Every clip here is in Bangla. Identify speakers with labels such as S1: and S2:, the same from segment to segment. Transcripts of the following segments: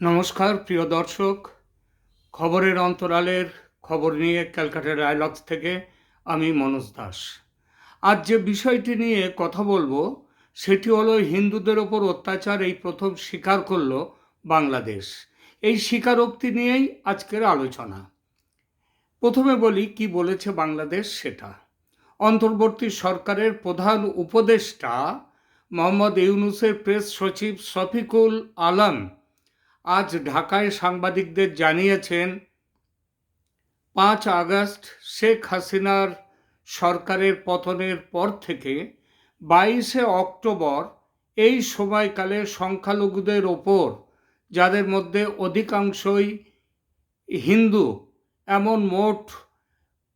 S1: নমস্কার, প্রিয় দর্শক। খবরের অন্তরালের খবর নিয়ে ক্যালকাটা ডায়ালগস থেকে আমি মনোজ দাস। আজ যে বিষয়টি নিয়ে কথা বলব, সেটি হলো হিন্দুদের ওপর অত্যাচার এই প্রথম স্বীকার করল বাংলাদেশ। এই স্বীকারোক্তি নিয়েই আজকের আলোচনা। প্রথমে বলি, কি বলেছে বাংলাদেশ সেটা? অন্তর্বর্তী সরকারের প্রধান উপদেষ্টা মোহাম্মদ ইউনুসের প্রেস সচিব শফিকুল আলম আজ ঢাকায় সাংবাদিকদের জানিয়েছেন, পাঁচ আগস্ট শেখ হাসিনার সরকারের পতনের পর থেকে বাইশে অক্টোবর এই সময়কালে সংখ্যালঘুদের ওপর, যাদের মধ্যে অধিকাংশই হিন্দু, এমন মোট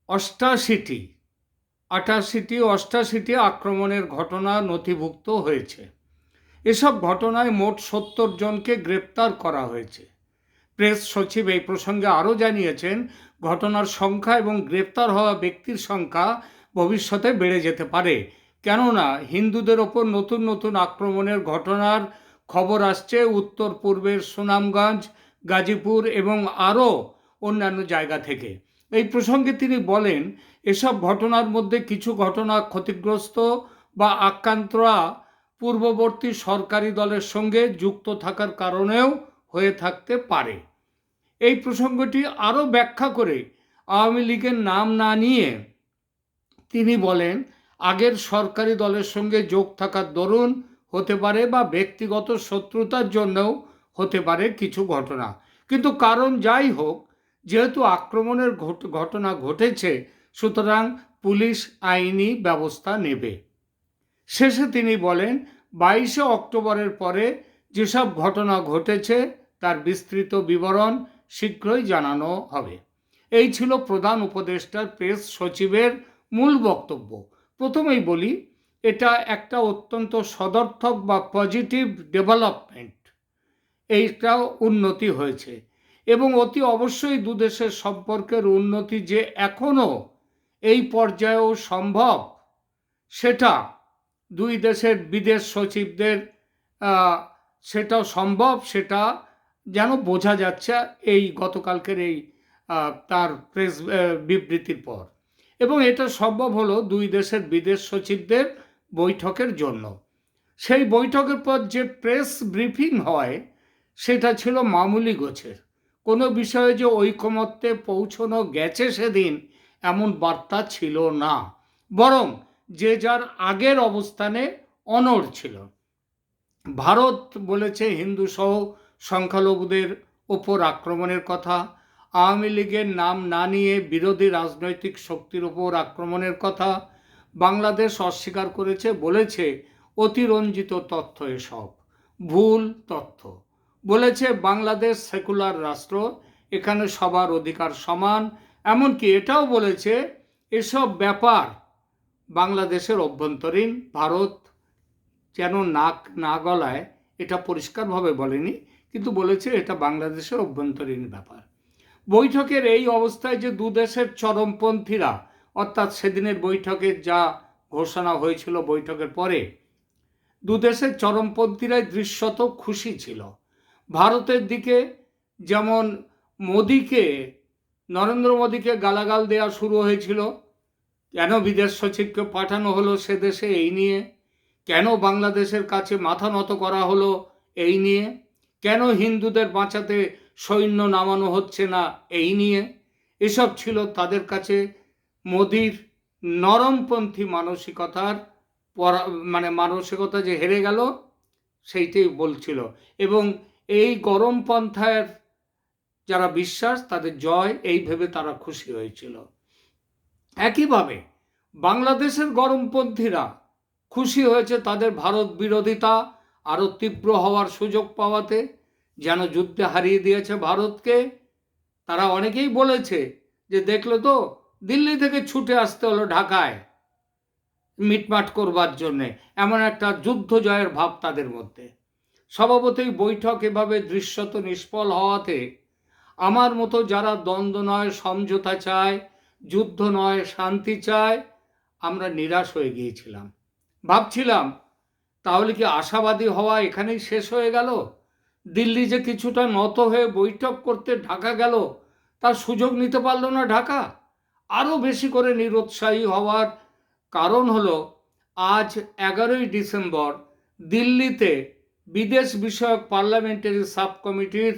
S1: অষ্টাশিটি, আটাশিটি অষ্টাশিটি আক্রমণের ঘটনা নথিভুক্ত হয়েছে। এসব ঘটনায় মোট সত্তর জনকে গ্রেপ্তার করা হয়েছে। প্রেস সচিব এই প্রসঙ্গে আরও জানিয়েছেন, ঘটনার সংখ্যা এবং গ্রেপ্তার হওয়া ব্যক্তির সংখ্যা ভবিষ্যতে বেড়ে যেতে পারে। কেননা, হিন্দুদের ওপর নতুন নতুন আক্রমণের ঘটনার খবর আসছে উত্তর পূর্বের সুনামগঞ্জ, গাজীপুর এবং আরও অন্যান্য জায়গা থেকে। এই প্রসঙ্গে তিনি বলেন, এসব ঘটনার মধ্যে কিছু ঘটনা ক্ষতিগ্রস্ত বা আক্রান্তরা পূর্ববর্তী সরকারি দলের সঙ্গে যুক্ত থাকার কারণেও হয়ে থাকতে পারে। এই প্রসঙ্গটি আরও ব্যাখ্যা করে আওয়ামী লীগের নাম না নিয়ে তিনি বলেন, আগের সরকারি দলের সঙ্গে যোগ থাকার দরুন হতে পারে বা ব্যক্তিগত শত্রুতার জন্যও হতে পারে কিছু ঘটনা। কিন্তু কারণ যাই হোক, যেহেতু আক্রমণের ঘটনা ঘটেছে, সুতরাং পুলিশ আইনি ব্যবস্থা নেবে। শেষে তিনি বলেন বাইশে অক্টোবরের পরে যেসব ঘটনা ঘটেছে, তার বিস্তৃত বিবরণ শীঘ্রই জানানো হবে। এই ছিল প্রধান উপদেষ্টার প্রেস সচিবের মূল বক্তব্য। প্রথমেই বলি, এটা একটা অত্যন্ত সদর্থক বা পজিটিভ ডেভেলপমেন্ট। এইটা উন্নতি হয়েছে এবং অতি অবশ্যই দুদেশের সম্পর্কের উন্নতি যে এখনও এই পর্যায়েও সম্ভব, সেটা দুই দেশের বিদেশ সচিবদের সেটাও সম্ভব, সেটা যেন বোঝা যাচ্ছে এই গতকালকের এই তার প্রেস বিবৃতির পর। এবং এটা সম্ভব হলো দুই দেশের বিদেশ সচিবদের বৈঠকের জন্য। সেই বৈঠকের পর যে প্রেস ব্রিফিং হয়, সেটা ছিল মামুলি গোছের। কোনো বিষয়ে যে ঐকমত্যে পৌঁছনো গেছে সেদিন এমন বার্তা ছিল না। বরং যে যার আগের অবস্থানে অনড় ছিল। ভারত বলেছে হিন্দু সহ সংখ্যালঘুদের ওপর আক্রমণের কথা। আওয়ামী লীগের নাম না নিয়ে বিরোধী রাজনৈতিক শক্তির ওপর আক্রমণের কথা। বাংলাদেশ অস্বীকার করেছে, বলেছে অতিরঞ্জিত তথ্য এসব, ভুল তথ্য। বলেছে বাংলাদেশ সেকুলার রাষ্ট্র, এখানে সবার অধিকার সমান। এমনকি এটাও বলেছে এসব ব্যাপার বাংলাদেশের অভ্যন্তরীণ ভারত যেন নাক না গলায়, এটা পরিষ্কারভাবে বলেনি, কিন্তু বলেছে এটা বাংলাদেশের অভ্যন্তরীণ ব্যাপার। বৈঠকের এই অবস্থায় যে দু দেশের চরমপন্থীরা, অর্থাৎ সেদিনের বৈঠকে যা ঘোষণা হয়েছিল বৈঠকের পরে, দু দেশের চরমপন্থীরাই দৃশ্যত খুশি ছিল। ভারতের দিকে যেমন মোদিকে, নরেন্দ্র মোদীকে গালাগাল দেওয়া শুরু হয়েছিল কেন বিদেশ সচিবকে পাঠানো হলো সে দেশে এই নিয়ে? কেন বাংলাদেশের কাছে মাথা নত করা হলো এই নিয়ে? কেন হিন্দুদের বাঁচাতে সৈন্য নামানো হচ্ছে না এই নিয়ে? এসব ছিল তাদের কাছে মোদির নরমপন্থী মানসিকতার মানে মানসিকতা যে হেরে গেল, সেইটাই বলছিল। এবং এই গরম পন্থার যারা বিশ্বাস, তাদের জয়, এই ভেবে তারা খুশি হয়েছিল। একইভাবে বাংলাদেশের গরমপন্থীরা খুশি হয়েছে তাদের ভারত বিরোধিতা আরও তীব্র হওয়ার সুযোগ পাওয়াতে, যেন যুদ্ধে হারিয়ে দিয়েছে ভারতকে। তারা অনেকেই বলেছে যে, দেখল তো দিল্লি থেকে ছুটে আসতে হলো ঢাকায় মিটমাট করবার জন্যে। এমন একটা যুদ্ধ জয়ের ভাব তাদের মধ্যে। স্বভাবতই বৈঠক এভাবে দৃশ্যত নিষ্ফল হওয়াতে, আমার মতো যারা দ্বন্দ্ব নয়, সমঝোতা চায় যুদ্ধ নয়, শান্তি চায় আমরা নিরাশ হয়ে গিয়েছিলাম। ভাবছিলাম, তাহলে কি আশাবাদী হওয়া এখানেই শেষ হয়ে গেল? দিল্লি যে কিছুটা নত হয়ে বৈঠক করতে ঢাকা গেল, তার সুযোগ নিতে পারল না ঢাকা। আরও বেশি করে নিরুৎসাহী হওয়ার কারণ হলো, আজ এগারোই ডিসেম্বর দিল্লিতে বিদেশ বিষয়ক পার্লামেন্টারি সাব কমিটির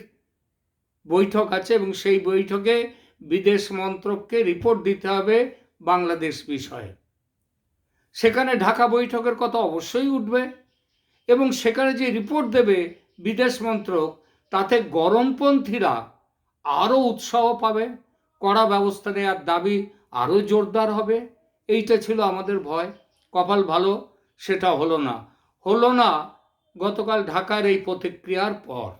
S1: বৈঠক আছে এবং সেই বৈঠকে বিদেশ মন্ত্রককে রিপোর্ট দিতে হবে বাংলাদেশ বিষয়ে। সেখানে ঢাকা বৈঠকের কথা অবশ্যই উঠবে এবং সেখানে যে রিপোর্ট দেবে বিদেশ মন্ত্রক, তাতে গরমপন্থীরা আরও উৎসাহ পাবে, কড়া ব্যবস্থা নেওয়ার দাবি আরও জোরদার হবে। এইটা ছিল আমাদের ভয়। কপাল ভালো, সেটা হলো না। হলো না গতকাল ঢাকার এই প্রতিক্রিয়ার পর।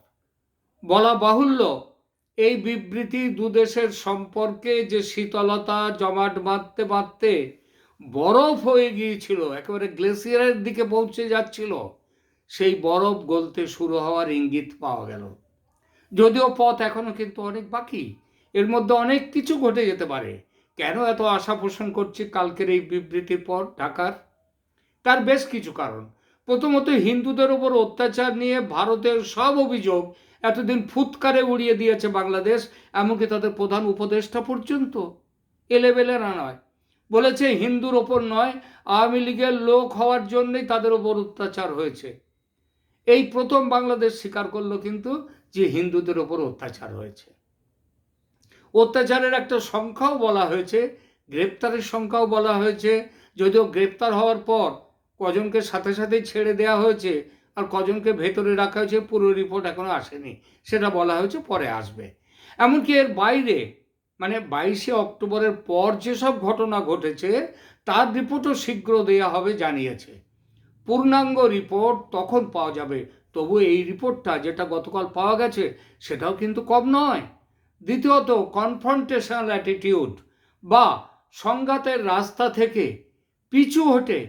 S1: বলা বাহুল্য এই বিবৃতি দুদেশের সম্পর্কে যে শীতলতা জমাট বাঁধতে বাঁধতে বরফ হয়ে গিয়েছিল, একেবারে গ্লেসিয়ারের দিকে পৌঁছে যাচ্ছিল, সেই বরফ গলতে শুরু হওয়ার ইঙ্গিত পাওয়া গেল। যদিও পথ এখনও কিন্তু অনেক বাকি, এর মধ্যে অনেক কিছু ঘটে যেতে পারে। কেন এত আশা পোষণ করছি কালকের এই বিবৃতির পর ঢাকার? তার বেশ কিছু কারণ। প্রথমত, হিন্দুদের ওপর অত্যাচার নিয়ে ভারতের সব অভিযোগ এতদিন ফুৎকারে উড়িয়ে দিয়েছে বাংলাদেশ, এমনকি তাদের প্রধান উপদেষ্টা পর্যন্ত। এলেবেলেরা নয়। বলেছে হিন্দুর ওপর নয়, আওয়ামী লীগের লোক হওয়ার জন্যই তাদের ওপর অত্যাচার হয়েছে। এই প্রথম বাংলাদেশ স্বীকার করল কিন্তু যে হিন্দুদের ওপর অত্যাচার হয়েছে। অত্যাচারের একটা সংখ্যাও বলা হয়েছে, গ্রেপ্তারের সংখ্যাও বলা হয়েছে। যদিও গ্রেপ্তার হওয়ার পর কজনকে সাথে সাথেই ছেড়ে দেওয়া হয়েছে আর কজনকে ভেতরে রাখা হয়েছে, পুরো রিপোর্ট এখনও আসেনি। সেটা বলা হয়েছে পরে আসবে। এমনকি এর বাইরে মানে বাইশে অক্টোবরের পর যেসব ঘটনা ঘটেছে, তার রিপোর্টও শীঘ্র দেওয়া হবে জানিয়েছে। পূর্ণাঙ্গ রিপোর্ট তখন পাওয়া যাবে। তবু এই রিপোর্টটা যেটা গতকাল পাওয়া গেছে, সেটাও কিন্তু কম নয়। দ্বিতীয়ত কনফ্রন্টেশনাল অ্যাটিটিউড বা সংঘাতের রাস্তা থেকে পিছু হটে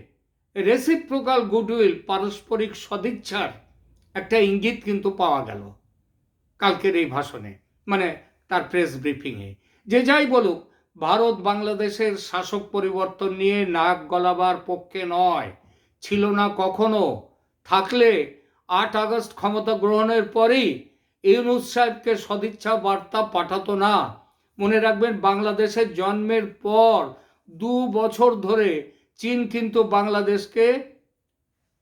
S1: রেসিপ্রোকাল গুডউইল পারস্পরিক সদিচ্ছার একটা ইঙ্গিত কিন্তু পাওয়া গেল কালকের এই ভাষণে মানে তার প্রেস ব্রিফিংয়ে যে যাই বলুক, ভারত বাংলাদেশের শাসক পরিবর্তন নিয়ে নাক গলাবার পক্ষে নয়, ছিল না কখনো। থাকলে আট আগস্ট ক্ষমতা গ্রহণের পরেই ইউনুস সাহেবকে সদিচ্ছা বার্তা পাঠাতো না। মনে রাখবেন, বাংলাদেশের জন্মের পর দু বছর ধরে চীন কিন্তু বাংলাদেশকে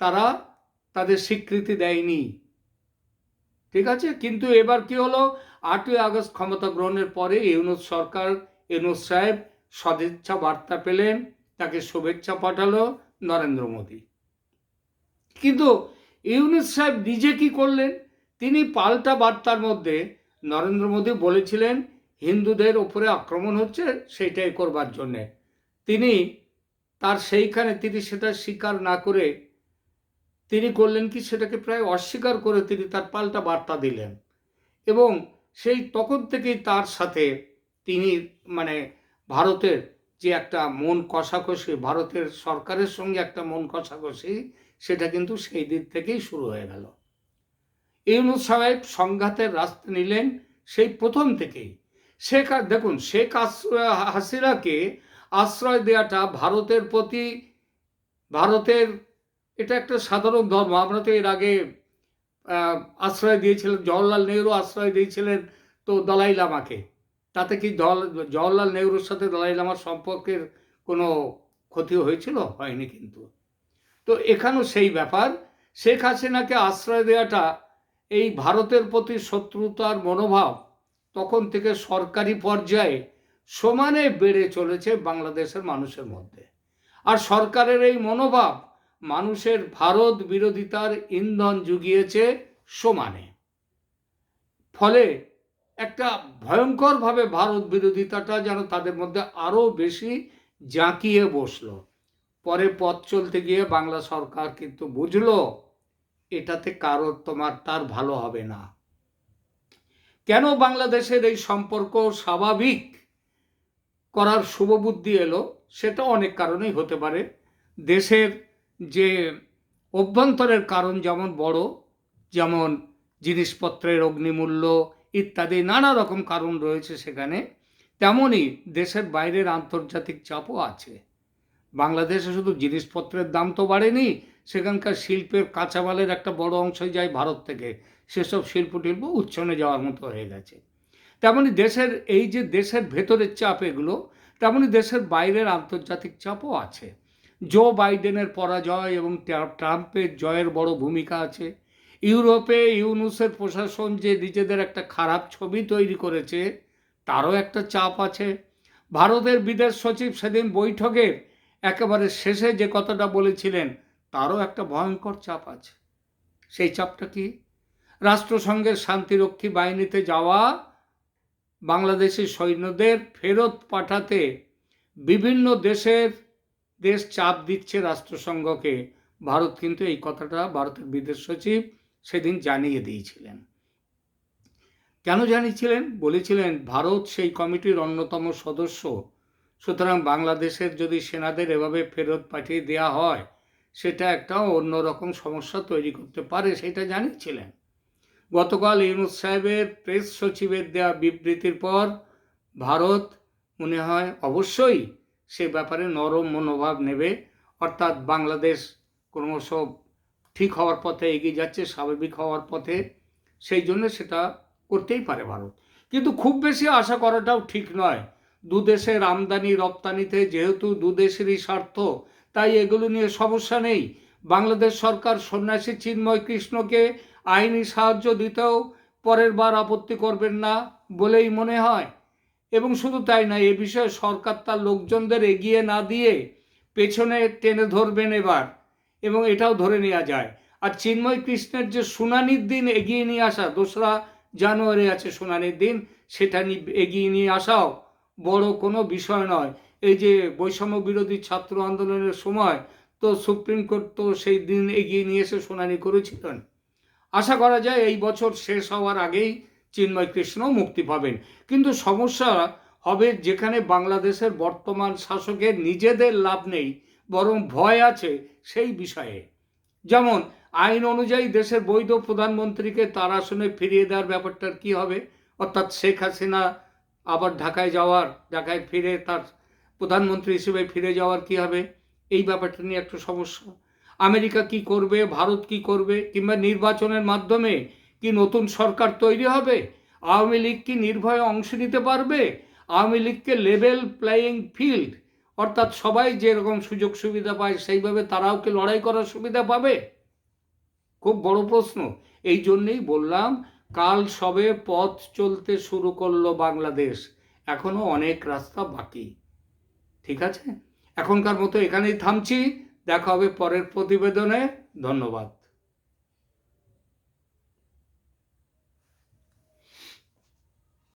S1: তারা তাদের স্বীকৃতি দেয়নি। ঠিক আছে? কিন্তু এবার কি হলো? আটই আগস্ট ক্ষমতা গ্রহণের পরে ইউনুস সরকার, ইউনুস সাহেব সদিচ্ছা বার্তা পেলেন, তাকে শুভেচ্ছা পাঠালো নরেন্দ্র মোদী। কিন্তু ইউনুস সাহেব নিজে কি করলেন? তিনি পাল্টা বার্তার মধ্যে নরেন্দ্র মোদী বলেছিলেন, হিন্দুদের ওপরে আক্রমণ হচ্ছে সেইটাই করবার জন্যে। তিনি তার সেইখানে তিনি সেটা স্বীকার না করে তিনি করলেন কি? সেটাকে প্রায় অস্বীকার করে তিনি তার পাল্টা বার্তা দিলেন। এবং সেই তখন থেকেই তার সাথে তিনি মানে ভারতের যে একটা মন কষাকষি, ভারতের সরকারের সঙ্গে একটা মন কষাকষি, সেটা কিন্তু সেই দিক থেকেই শুরু হয়ে গেল। ইউনুস সাহেব সংঘাতের রাস্তা নিলেন সেই প্রথম থেকেই। শেখ দেখুন, শেখ হাসিনাকে আশ্রয় দেওয়াটা ভারতের প্রতি, ভারতের, এটা একটা সাধারণ ধর্ম। আমরা তো এর আগে আশ্রয় দিয়েছিলেন, জওয়াহরলাল নেহরু আশ্রয় দিয়েছিলেন তো দলাই লামাকে। তাতে কি দল জওয়াহরলাল নেহরুর সাথে দলাই লামার সম্পর্কের কোনো ক্ষতি হয়েছিল? হয়নি কিন্তু। তো এখানেও সেই ব্যাপার। শেখ হাসিনাকে আশ্রয় দেওয়াটা এই ভারতের প্রতি শত্রুতার মনোভাব তখন থেকে সরকারি পর্যায়ে সমানে বেড়ে চলেছে বাংলাদেশের মানুষের মধ্যে। আর সরকারের এই মনোভাব মানুষের ভারত বিরোধিতার ইন্ধন জুগিয়েছে সমানে। ফলে একটা ভয়ঙ্করভাবে ভারত বিরোধিতাটা যেন তাদের মধ্যে আরও বেশি জাঁকিয়ে বসল। পরে পথ চলতে গিয়ে বাংলা সরকার কিন্তু বুঝলো, এটাতে কারও তোমার তার ভালো হবে না। কেন বাংলাদেশের এই সম্পর্ক স্বাভাবিক? করার শুভবুদ্ধি এলো, সেটা অনেক কারণেই হতে পারে। দেশের যে অভ্যন্তরের কারণ যেমন বড়, যেমন জিনিসপত্রের অগ্নিমূল্য ইত্যাদি নানা রকম কারণ রয়েছে সেখানে তেমনই দেশের বাইরের আন্তর্জাতিক চাপও আছে। বাংলাদেশে শুধু জিনিসপত্রের দাম তো বাড়েনি, সেখানকার শিল্পের কাঁচামালের একটা বড় অংশ যায় ভারত থেকে। সেসব শিল্প টিল্প উচ্ছনে যাওয়ার মতো হয়ে গেছে। তেমনি দেশের, এই যে দেশের ভেতরের চাপ এগুলো, তেমনি দেশের বাইরের আন্তর্জাতিক চাপও আছে। জো বাইডেনের পরাজয় এবং ট্রাম্পের জয়ের বড় ভূমিকা আছে। ইউরোপে ইউনুসের প্রশাসন যে নিজেদের একটা খারাপ ছবি তৈরি করেছে, তারও একটা চাপ আছে। ভারতের বিদেশ সচিব সেদিন বৈঠকের একেবারে শেষে যে কথাটা বলেছিলেন, তারও একটা ভয়ঙ্কর চাপ আছে। সেই চাপটা কি? রাষ্ট্রসংঘের শান্তিরক্ষী বাহিনীতে যাওয়া বাংলাদেশি সৈন্যদের ফেরত পাঠাতে বিভিন্ন দেশের দেশ চাপ দিচ্ছে রাষ্ট্রসংঘকে। ভারত কিন্তু এই কথাটা ভারতের বিদেশ সচিব সেদিন জানিয়ে দিয়েছিলেন। কেন জানিয়েছিলেন? বলেছিলেন, ভারত সেই কমিটির অন্যতম সদস্য। সুতরাং বাংলাদেশের যদি সেনাদের এভাবে ফেরত পাঠিয়ে দেওয়া হয়, সেটা একটা অন্যরকম সমস্যা তৈরি করতে পারে। সেটা জানিয়েছিলেন। গতকাল ইউনুস সাহেবের প্রেস সচিবের দেওয়া বিবৃতির পর ভারত মনে হয় অবশ্যই সে ব্যাপারে নরম মনোভাব নেবে। অর্থাৎ বাংলাদেশ ক্রমশ ঠিক হওয়ার পথে এগিয়ে যাচ্ছে, স্বাভাবিক হওয়ার পথে। সেই জন্য সেটা করতেই পারে ভারত। কিন্তু খুব বেশি আশা করাটাও ঠিক নয়। দু দেশের আমদানি রপ্তানিতে যেহেতু দু দেশেরই স্বার্থ, তাই এগুলো নিয়ে সমস্যা নেই। বাংলাদেশ সরকার সন্ন্যাসী চিন্ময় কৃষ্ণকে আইনি সাহায্য দিতেও পরের বার আপত্তি করবেন না বলেই মনে হয়। এবং শুধু তাই না, এ বিষয়ে সরকার তার লোকজনদের এগিয়ে না দিয়ে পেছনে টেনে ধরবেন এবার। এবং এটাও ধরে নেওয়া যায়। আর চিন্ময় কৃষ্ণের যে শুনানির দিন এগিয়ে নিয়ে আসা, দোসরা জানুয়ারি আছে শুনানির দিন, সেটা এগিয়ে নিয়ে আসাও বড় কোনো বিষয় নয়। এই যে বৈষম্য বিরোধী ছাত্র আন্দোলনের সময় তো সুপ্রিম কোর্ট তো সেই দিন এগিয়ে নিয়ে এসে শুনানি করেছিলেন। আশা করা যায় এই বছর শেষ হওয়ার আগেই চিন্ময় কৃষ্ণ মুক্তি পাবেন। কিন্তু সমস্যা হবে যেখানে বাংলাদেশের বর্তমান শাসকের নিজেদের লাভ নেই, বরং ভয় আছে সেই বিষয়ে। যেমন, আইন অনুযায়ী দেশের বৈধ প্রধানমন্ত্রীকে তার আসনে ফিরিয়ে দেওয়ার ব্যাপারটার কি হবে? অর্থাৎ শেখ হাসিনা আবার ঢাকায় যাওয়ার, ঢাকায় ফিরে তার প্রধানমন্ত্রী হিসেবে ফিরে যাওয়ার কি হবে? এই ব্যাপারটা নিয়ে একটা সমস্যা। আমেরিকা কি করবে, ভারত কি করবে, কিংবা নির্বাচনের মাধ্যমে কি নতুন সরকার তৈরি হবে? আওয়ামী লীগ কি নির্ভয়ে অংশ নিতে পারবে? আওয়ামী লীগকে লেভেল প্লেয়িং ফিল্ড অর্থাৎ সবাই যেরকম সুযোগ সুবিধা পায়, সেইভাবে তারাও কি লড়াই করার সুবিধা পাবে? খুব বড় প্রশ্ন। এই জন্যেই বললাম, কাল সবে পথ চলতে শুরু করল বাংলাদেশ। এখনও অনেক রাস্তা বাকি। ঠিক আছে? এখনকার মতো এখানেই থামছি। দেখা হবে পরের প্রতিবেদনে। ধন্যবাদ।